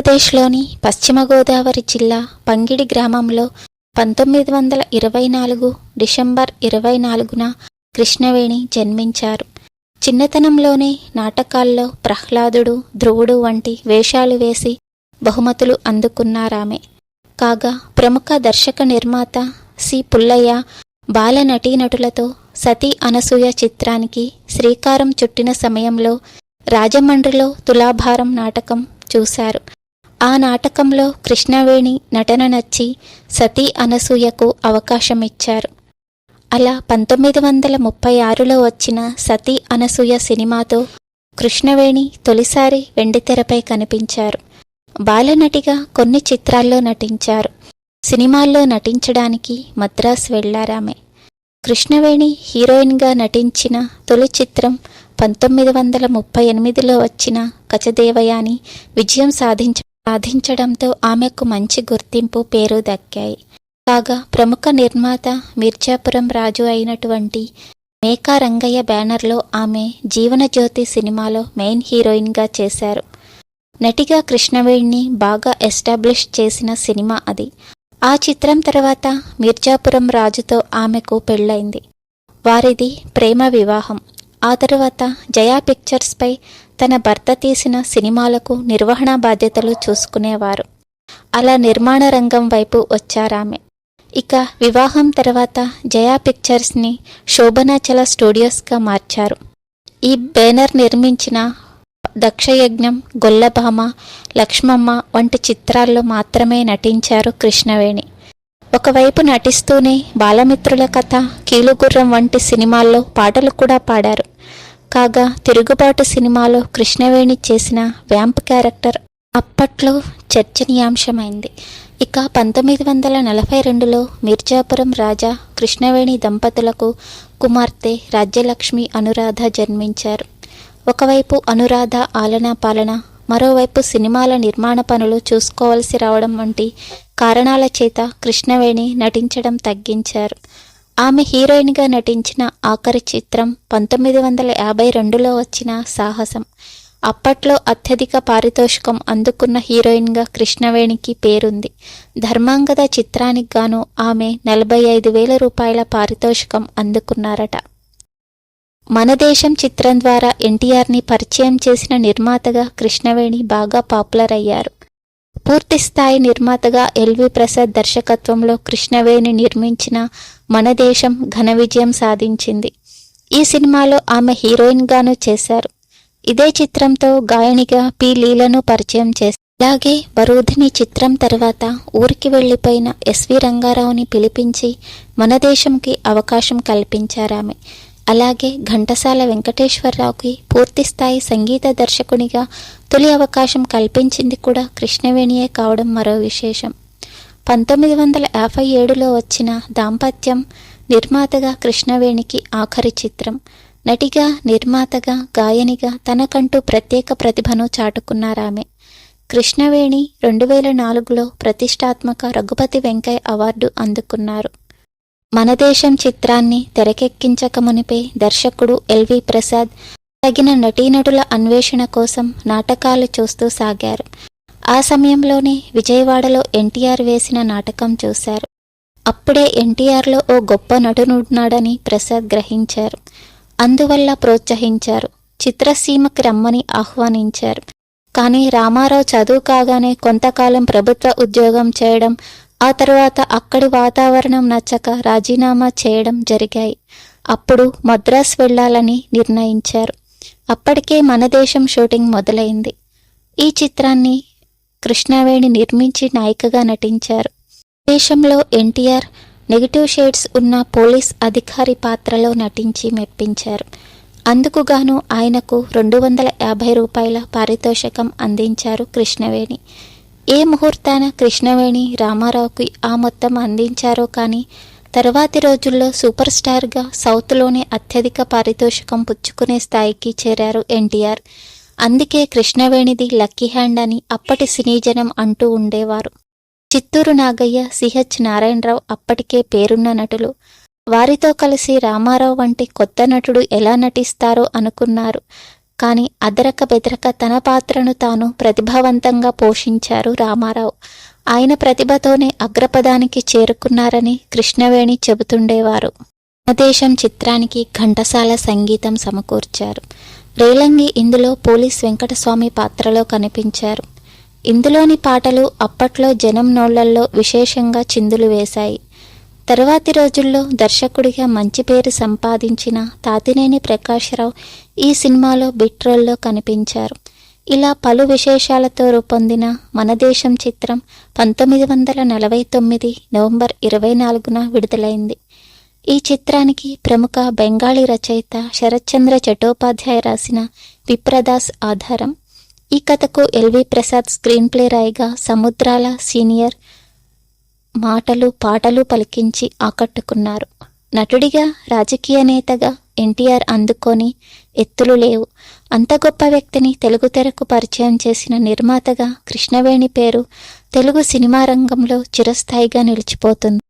ఆంధ్రప్రదేశ్లోని పశ్చిమ గోదావరి జిల్లా పంగిడి గ్రామంలో పంతొమ్మిది వందల ఇరవై నాలుగు డిసెంబర్ ఇరవై నాలుగున కృష్ణవేణి జన్మించారు. చిన్నతనంలోనే నాటకాల్లో ప్రహ్లాదుడు ధ్రువుడు వంటి వేషాలు వేసి బహుమతులు అందుకున్నారామె. కాగా ప్రముఖ దర్శక నిర్మాత సి. పుల్లయ్య బాల నటీనటులతో సతీ అనసూయ చిత్రానికి శ్రీకారం చుట్టిన సమయంలో రాజమండ్రిలో తులాభారం నాటకం చూశారు. ఆ నాటకంలో కృష్ణవేణి నటన నచ్చి సతీ అనసూయకు అవకాశం ఇచ్చారు అలా పంతొమ్మిది వందల ముప్పై ఆరులో వచ్చిన సతీ అనసూయ సినిమాతో కృష్ణవేణి తొలిసారి వెండితెరపై కనిపించారు. బాలనటిగా కొన్ని చిత్రాల్లో నటించారు. సినిమాల్లో నటించడానికి మద్రాస్ వెళ్ళారామె. కృష్ణవేణి హీరోయిన్గా నటించిన తొలి చిత్రం పంతొమ్మిది వందల ముప్పై ఎనిమిదిలో వచ్చిన కచదేవయాని విజయం సాధించ సాధించడంతో ఆమెకు మంచి గుర్తింపు పేరు దక్కాయి. కాగా ప్రముఖ నిర్మాత మిర్జాపురం రాజు అయినటువంటి మేకా రంగయ్య బ్యానర్లో ఆమె జీవనజ్యోతి సినిమాలో మెయిన్ హీరోయిన్గా చేశారు. నటిగా కృష్ణవేణిని బాగా ఎస్టాబ్లిష్ చేసిన సినిమా అది. ఆ చిత్రం తర్వాత మిర్జాపురం రాజుతో ఆమెకు పెళ్ళైంది. వారిది ప్రేమ వివాహం. ఆ తరువాత జయా పిక్చర్స్పై తన భర్త తీసిన సినిమాలకు నిర్వహణ బాధ్యతలు చూసుకునేవారు. అలా నిర్మాణ రంగం వైపు వచ్చారామె. ఇక వివాహం తర్వాత జయా పిక్చర్స్ని శోభనాచల స్టూడియోస్గా మార్చారు. ఈ బ్యానర్ నిర్మించిన దక్షయజ్ఞం గొల్లభామ లక్ష్మమ్మ వంటి చిత్రాల్లో మాత్రమే నటించారు కృష్ణవేణి. ఒకవైపు నటిస్తూనే బాలమిత్రుల కథ కీలుగుర్రం వంటి సినిమాల్లో పాటలు కూడా పాడారు. కాగా తిరుగుబాటు సినిమాలో కృష్ణవేణి చేసిన వ్యాంప్ క్యారెక్టర్ అప్పట్లో చర్చనీయాంశమైంది. ఇక పంతొమ్మిది వందల నలభై రెండులో మిర్జాపురం రాజా కృష్ణవేణి దంపతులకు కుమార్తె రాజ్యలక్ష్మి అనురాధ జన్మించారు. ఒకవైపు అనురాధ ఆలనా పాలన మరోవైపు సినిమాల నిర్మాణ పనులు చూసుకోవలసి రావడం వంటి కారణాల చేత కృష్ణవేణి నటించడం తగ్గించారు. ఆమె హీరోయిన్గా నటించిన ఆఖరి చిత్రం పంతొమ్మిది వందల యాభై రెండులో వచ్చిన సాహసం. అప్పట్లో అత్యధిక పారితోషికం అందుకున్న హీరోయిన్గా కృష్ణవేణికి పేరుంది. ధర్మాంగద చిత్రానికి గాను ఆమె నలభై ఐదు వేల రూపాయల పారితోషికం అందుకున్నారట. మన దేశం చిత్రం ద్వారా ఎన్టీఆర్ని పరిచయం చేసిన నిర్మాతగా కృష్ణవేణి బాగా పాపులర్ అయ్యారు. పూర్తి స్థాయి నిర్మాతగా ఎల్వి ప్రసాద్ దర్శకత్వంలో కృష్ణవేణి నిర్మించిన మన దేశం ఘన విజయం సాధించింది. ఈ సినిమాలో ఆమె హీరోయిన్గాను చేశారు. ఇదే చిత్రంతో గాయనిగా పి లీలను పరిచయం చేశారు. అలాగే బరూధిని చిత్రం తర్వాత ఊరికి వెళ్ళిపోయిన ఎస్వి రంగారావుని పిలిపించి మన దేశంకి అవకాశం కల్పించారామె. అలాగే ఘంటసాల వెంకటేశ్వరరావుకి పూర్తి స్థాయి సంగీత దర్శకునిగా తొలి అవకాశం కల్పించింది కూడా కృష్ణవేణియే కావడం మరో విశేషం. పంతొమ్మిది వందల యాభై ఏడులో వచ్చిన దాంపత్యం నిర్మాతగా కృష్ణవేణికి ఆఖరి చిత్రం. నటిగా నిర్మాతగా గాయనిగా తనకంటూ ప్రత్యేక ప్రతిభను చాటుకున్నారామె. కృష్ణవేణి రెండు వేల నాలుగులో ప్రతిష్టాత్మక రఘుపతి వెంకయ్య అవార్డు అందుకున్నారు. మన దేశం చిత్రాన్ని తెరకెక్కించక మునిపే దర్శకుడు ఎల్వి ప్రసాద్ తగిన నటీనటుల అన్వేషణ కోసం నాటకాలు చూస్తూ సాగారు. ఆ సమయంలోనే విజయవాడలో ఎన్టీఆర్ వేసిన నాటకం చూశారు. అప్పుడే ఎన్టీఆర్లో ఓ గొప్ప నటునున్నాడని ప్రసాద్ గ్రహించారు. అందువల్ల ప్రోత్సహించారు. చిత్రసీమకి రమ్మని ఆహ్వానించారు. కానీ రామారావు చదువు కాగానే కొంతకాలం ప్రభుత్వ ఉద్యోగం చేయడం ఆ తర్వాత అక్కడి వాతావరణం నచ్చక రాజీనామా చేయడం జరిగాయి. అప్పుడు మద్రాస్ వెళ్ళాలని నిర్ణయించారు. అప్పటికే మన దేశం షూటింగ్ మొదలైంది. ఈ చిత్రాన్ని కృష్ణవేణి నిర్మించి నాయికగా నటించారు. దేశంలో ఎన్టీఆర్ నెగిటివ్ షేడ్స్ ఉన్న పోలీస్ అధికారి పాత్రలో నటించి మెప్పించారు. అందుకు గాను ఆయనకు రెండు వందల యాభై రూపాయల పారితోషికం అందించారు కృష్ణవేణి. ఏ ముహూర్తాన కృష్ణవేణి రామారావుకి ఆ మొత్తం అందించారో కానీ తర్వాతి రోజుల్లో సూపర్ స్టార్గా సౌత్లోనే అత్యధిక పారితోషికం పుచ్చుకునే స్థాయికి చేరారు ఎన్టీఆర్. అందుకే కృష్ణవేణిది లక్కీ హ్యాండ్ అని అప్పటి సినీజనం అంటూ ఉండేవారు. చిత్తూరు నాగయ్య సిహెచ్ నారాయణరావు అప్పటికే పేరున్న నటులు. వారితో కలిసి రామారావు వంటి కొత్త నటుడు ఎలా నటిస్తారో అనుకున్నారు. కానీ అదరక బెదరక తన పాత్రను తాను ప్రతిభావంతంగా పోషించారు రామారావు. ఆయన ప్రతిభతోనే అగ్రపదానికి చేరుకున్నారని కృష్ణవేణి చెబుతుండేవారు. దేశం చిత్రానికి ఘంటసాల సంగీతం సమకూర్చారు. రేలంగి ఇందులో పోలీస్ వెంకటస్వామి పాత్రలో కనిపించారు. ఇందులోని పాటలు అప్పట్లో జనం నోళ్ళల్లో విశేషంగా చిందులు వేశాయి. తరువాతి రోజుల్లో దర్శకుడిగా మంచి పేరు సంపాదించిన తాతినేని ప్రకాశ్రావు ఈ సినిమాలో బిట్ రోల్లో కనిపించారు. ఇలా పలు విశేషాలతో రూపొందిన మన దేశం చిత్రం పంతొమ్మిది వందల నలభై తొమ్మిది నవంబర్ ఇరవై నాలుగున విడుదలైంది. ఈ చిత్రానికి ప్రముఖ బెంగాలీ రచయిత శరత్చంద్ర చట్టోపాధ్యాయ రాసిన విప్రదాస్ ఆధారం. ఈ కథకు ఎల్వి ప్రసాద్ స్క్రీన్ ప్లే రాయిగా సముద్రాల సీనియర్ మాటలు పాటలు పలికించి ఆకట్టుకున్నారు. నటుడిగా రాజకీయ నేతగా ఎన్టీఆర్ అందుకొని ఎత్తులు లేవు. అంత గొప్ప వ్యక్తిని తెలుగు తెరకు పరిచయం చేసిన నిర్మాతగా కృష్ణవేణి పేరు తెలుగు సినిమా రంగంలో చిరస్థాయిగా నిలిచిపోతుంది.